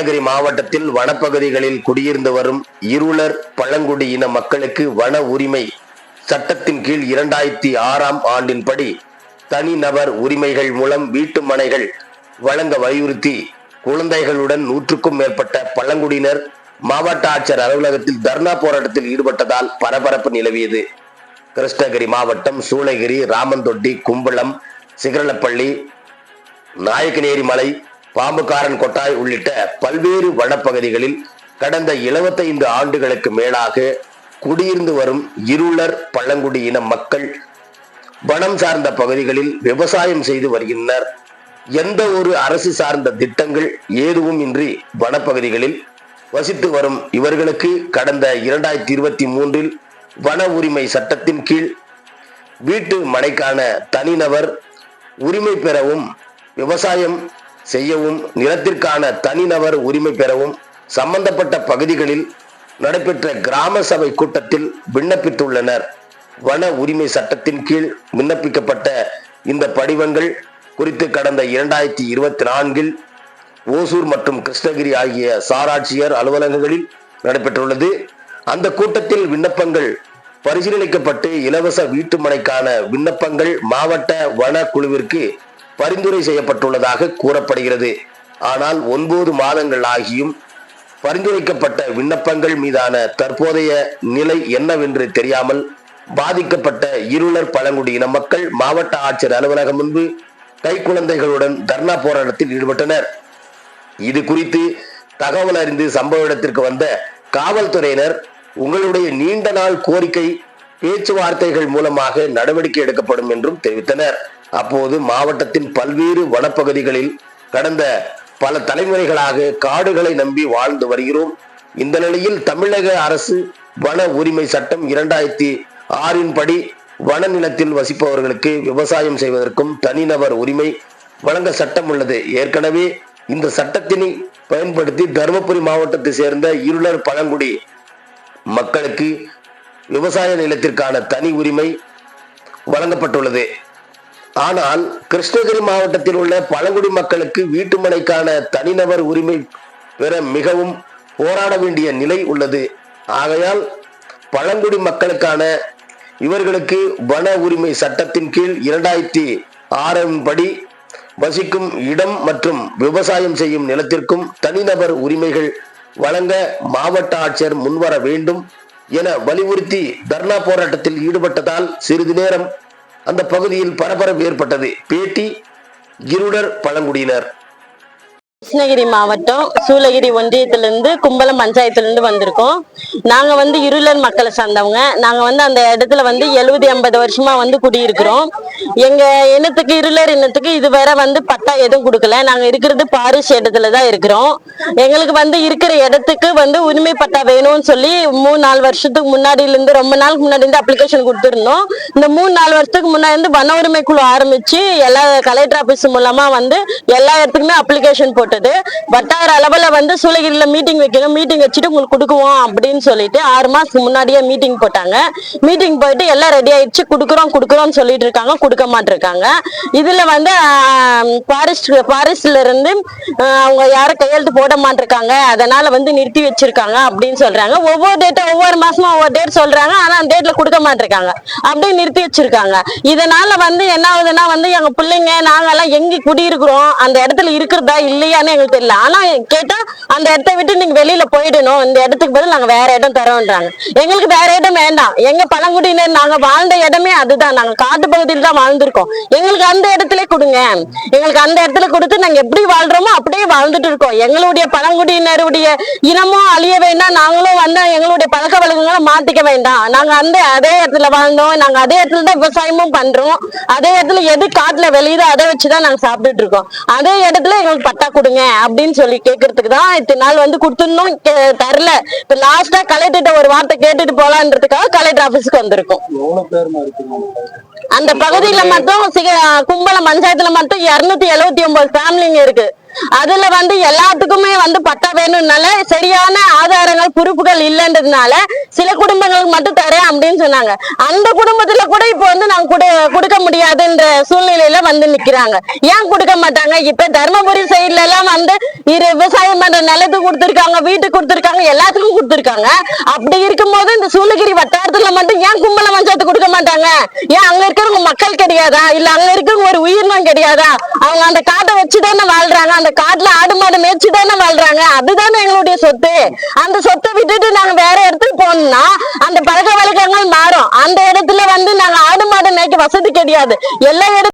கிருஷ்ணகிரி மாவட்டத்தில் வனப்பகுதிகளில் குடியிருந்து வரும் இருளர் பழங்குடி இன மக்களுக்கு வன உரிமை சட்டத்தின் கீழ் இரண்டாயிரத்தி ஆறாம் ஆண்டின்படி தனிநபர் உரிமைகள் மூலம் வீட்டு மனைகள் வழங்க வலியுறுத்தி குழந்தைகளுடன் நூற்றுக்கும் மேற்பட்ட பழங்குடியினர் மாவட்ட ஆட்சியர் அலுவலகத்தில் தர்ணா போராட்டத்தில் ஈடுபட்டதால் பரபரப்பு நிலவியது. கிருஷ்ணகிரி மாவட்டம் சூளகிரி ராமந்தொட்டி கும்பளம் சிகரலப்பள்ளி நாயக்கநேரி மலை பாம்புக்காரன் கொட்டாய் உள்ளிட்ட பல்வேறு வனப்பகுதிகளில் கடந்த 75 ஆண்டுகளுக்கு மேலாக குடியிருந்து வரும் இருளர் பழங்குடி இன மக்கள் வனம் சார்ந்த பகுதிகளில் விவசாயம் செய்து வருகின்றனர். எந்த ஒரு அரசு சார்ந்த திட்டங்கள் ஏதுவும் இன்றி வனப்பகுதிகளில் வசித்து வரும் இவர்களுக்கு கடந்த இரண்டாயிரத்தி இருபத்தி மூன்றில் வன உரிமை சட்டத்தின் கீழ் வீட்டு மனைக்கான தனிநபர் உரிமை பெறவும் விவசாயம் செய்யவும் நிலத்திற்கான தனிநபர் உரிமை பெறவும் சம்பந்தப்பட்ட பகுதிகளில் நடைபெற்ற கிராம சபை கூட்டத்தில் விண்ணப்பித்துள்ளனர். வன உரிமை சட்டத்தின் கீழ் விண்ணப்பிக்கப்பட்ட இந்த படிவங்கள் குறித்து கடந்த இரண்டாயிரத்தி இருபத்தி நான்கில் ஓசூர் மற்றும் கிருஷ்ணகிரி ஆகிய சாராட்சியர் அலுவலகங்களில் நடைபெற்றுள்ளது. அந்த கூட்டத்தில் விண்ணப்பங்கள் பரிசீலிக்கப்பட்டு இலவச வீட்டுமனைக்கான விண்ணப்பங்கள் மாவட்ட வன குழுவிற்கு பரிந்துரை செய்யப்பட்டுள்ளதாக கூறப்படுகிறது. ஆனால் ஒன்பது மாதங்கள் ஆகியும் பரிந்துரைக்கப்பட்ட விண்ணப்பங்கள் மீதான தற்போதைய நிலை என்னவென்று தெரியாமல் பாதிக்கப்பட்ட இருளர் பழங்குடியின மக்கள் மாவட்ட ஆட்சியர் அலுவலகம் முன்பு கைக்குழந்தைகளுடன் தர்ணா போராட்டத்தில் ஈடுபட்டனர். இது குறித்து தகவல் அறிந்து சம்பவ இடத்திற்கு வந்த காவல்துறையினர் உங்களுடைய நீண்ட நாள் கோரிக்கை பேச்சுவார்த்தைகள் மூலமாக நடவடிக்கை எடுக்கப்படும் என்றும் தெரிவித்தனர். அப்போது மாவட்டத்தின் பல்வேறு வனப்பகுதிகளில் கடந்த பல தலைமுறைகளாக காடுகளை நம்பி வாழ்ந்து வருகிறோம். இந்த நிலையில் தமிழக அரசு வன உரிமை சட்டம் இரண்டாயிரத்தி ஆறின் படி வன நிலத்தில் வசிப்பவர்களுக்கு விவசாயம் செய்வதற்கும் தனிநபர் உரிமை வழங்க சட்டம் உள்ளது. ஏற்கனவே இந்த சட்டத்தினை பயன்படுத்தி தருமபுரி மாவட்டத்தை சேர்ந்த இருளர் பழங்குடி மக்களுக்கு விவசாய நிலத்திற்கான தனி உரிமை வழங்கப்பட்டுள்ளது. ஆனால் கிருஷ்ணகிரி மாவட்டத்தில் உள்ள பழங்குடி மக்களுக்கு வீட்டுமனைக்கான தனிநபர் உரிமை பெற மிகவும் போராட வேண்டிய நிலை உள்ளது. ஆகையால் பழங்குடி மக்களுக்கான இவர்களுக்கு வன உரிமை சட்டத்தின் கீழ் இரண்டாயிரத்தி ஆறின் படி வசிக்கும் இடம் மற்றும் விவசாயம் செய்யும் நிலத்திற்கும் தனிநபர் உரிமைகள் வழங்க மாவட்ட ஆட்சியர் முன்வர வேண்டும். என வலியுறுத்தி தர்ணா போராட்டத்தில் ஈடுபட்டதால் சிறிது நேரம் அந்த பகுதியில் பரபரப்பு ஏற்பட்டது. பேட்டி இருடர் பழங்குடியினர். கிருஷ்ணகிரி மாவட்டம் சூளகிரி ஒன்றியத்திலிருந்து கும்பலம் பஞ்சாயத்திலிருந்து வந்திருக்கோம். நாங்க வந்து இருளர் மக்களை சார்ந்தவங்க. நாங்க வந்து அந்த இடத்துல வந்து எழுபது எண்பது வருஷமா வந்து குடியிருக்கிறோம். எங்க இனத்துக்கு இருளர் இனத்துக்கு இதுவரை வந்து பட்டா எதுவும் கொடுக்கல. நாங்க இருக்கிறது பாரிஸ் இடத்துல தான் இருக்கிறோம். எங்களுக்கு வந்து இருக்கிற இடத்துக்கு வந்து உரிமை பட்டா வேணும்னு சொல்லி மூணு நாலு வருஷத்துக்கு முன்னாடில இருந்து ரொம்ப நாளுக்கு முன்னாடி இருந்து அப்ளிகேஷன் கொடுத்துருந்தோம். இந்த மூணு நாலு வருஷத்துக்கு முன்னாடி இருந்து வன உரிமை குழு ஆரம்பிச்சு எல்லா கலெக்டர் ஆபீஸ் மூலமா வந்து எல்லா இடத்துக்குமே அப்ளிகேஷன் போட்டு போட்டது. வட்டார அளவில் வந்து சூளகிரியில் மீட்டிங் வைக்கணும் மீட்டிங் வச்சுட்டு உங்களுக்கு கொடுக்குவோம் அப்படின்னு சொல்லிட்டு ஆறு மாதத்துக்கு முன்னாடியே மீட்டிங் போட்டாங்க. மீட்டிங் போயிட்டு எல்லாம் ரெடி ஆயிடுச்சு. கொடுக்குறோம் கொடுக்குறோம்னு சொல்லிட்டு இருக்காங்க. கொடுக்க மாட்டிருக்காங்க. இதில் வந்து ஃபாரஸ்ட் ஃபாரஸ்ட்ல இருந்து அவங்க யாரும் கையெழுத்து போட மாட்டிருக்காங்க. அதனால வந்து நிறுத்தி வச்சிருக்காங்க அப்படின்னு சொல்றாங்க. ஒவ்வொரு டேட்டும் ஒவ்வொரு மாசமும் ஒவ்வொரு டேட் சொல்றாங்க. ஆனா அந்த டேட்ல கொடுக்க மாட்டிருக்காங்க. அப்படியே நிறுத்தி வச்சிருக்காங்க. இதனால வந்து என்ன ஆகுதுன்னா வந்து எங்க பிள்ளைங்க நாங்கெல்லாம் எங்க குடியிருக்கிறோம்? அந்த இடத்துல இருக்கிறதா இல்லையா இல்லையான்னு எங்களுக்கு தெரியல. ஆனா கேட்டா அந்த இடத்த விட்டு நீங்க வெளியில போயிடணும். இந்த இடத்துக்கு பதில் நாங்க வேற இடம் தரோன்றாங்க. எங்களுக்கு வேற இடம் வேண்டாம். எங்க பழங்குடியினர் நாங்க வாழ்ந்த இடமே அதுதான். நாங்க காட்டு பகுதியில் தான் வாழ்ந்திருக்கோம். எங்களுக்கு அந்த இடத்துல கொடுங்க. எங்களுக்கு அந்த இடத்துல கொடுத்து நாங்க எப்படி வாழ்றோமோ அப்படியே வாழ்ந்துட்டு இருக்கோம். எங்களுடைய பழங்குடியினருடைய இனமும் அழிய வேண்டாம். நாங்களும் வந்து எங்களுடைய பழக்க வழக்கங்களை மாத்திக்க வேண்டாம். நாங்க அந்த அதே இடத்துல வாழ்ந்தோம். நாங்க அதே இடத்துல தான் விவசாயமும் பண்றோம். அதே இடத்துல எது காட்டுல வெளியுதோ அதை வச்சுதான் நாங்க சாப்பிட்டுட்டு இருக்கோம். அதே இடத்துல எங்களுக்கு பட்டா கொடுங்க. அப்படின்னு சொல்லி கேட்கறதுக்கு தான் இத்தனை நாள் வந்து கொடுத்துருந்தோம் தரல. இப்ப லாஸ்டா கலெக்டர்கிட்ட ஒரு வார்த்தை கேட்டுட்டு போலான்றதுக்காக கலெக்டர் ஆபீஸ்க்கு வந்திருக்கோம். அந்த பகுதியில மட்டும் கும்பலம் பஞ்சாயத்துல மட்டும் இருநூத்தி எழுவத்தி ஒன்பது ஃபேமிலிங்க இருக்கு. அதுல வந்து எல்லாத்துக்குமே வந்து பட்டா வேணும்னால சரியான ஆதாரங்கள் குறிப்புகள் இல்லைன்றதுனால சில குடும்பங்களுக்கு மட்டும் தரேன் அப்படின்னு சொன்னாங்க. அந்த குடும்பத்துல கூட இப்ப வந்து நாங்க கொடுக்க முடியாதுன்ற சூழ்நிலையில வந்து நிக்கிறாங்க. ஏன் கொடுக்க மாட்டாங்க? இப்ப தர்மபுரி சைடுல எல்லாம் வந்து இரு விவசாயம் பண்ற நிலத்துக்கு கொடுத்திருக்காங்க வீட்டுக்கு கொடுத்துருக்காங்க எல்லாத்துக்கும் கொடுத்திருக்காங்க. அப்படி இருக்கும்போது இந்த சூளகிரி வட்டாரத்துல மட்டும் ஏன் கும்பல பஞ்சாயத்து கொடுக்க மாட்டாங்க? ஏன் அங்க இருக்கிறவங்க மக்கள் கிடையாதா? இல்ல அங்க இருக்கிறவங்க ஒரு உயிரினம் கிடையாதா? அவங்க அந்த காட்டை வச்சுதானே வாழ்றாங்க அந்த காட்டுல ஆடு மாடு மேய்ச்சுதானே வாழ்றாங்க? அதுதானே எங்களுடைய சொத்து. அந்த சொத்து இடத்துக்கு அந்த பழக்க வழக்கங்கள் மாறும். அந்த இடத்துல வந்து நாங்க ஆடு மாடு மேய்க்க வசதி கிடையாது. எல்லா இடத்துல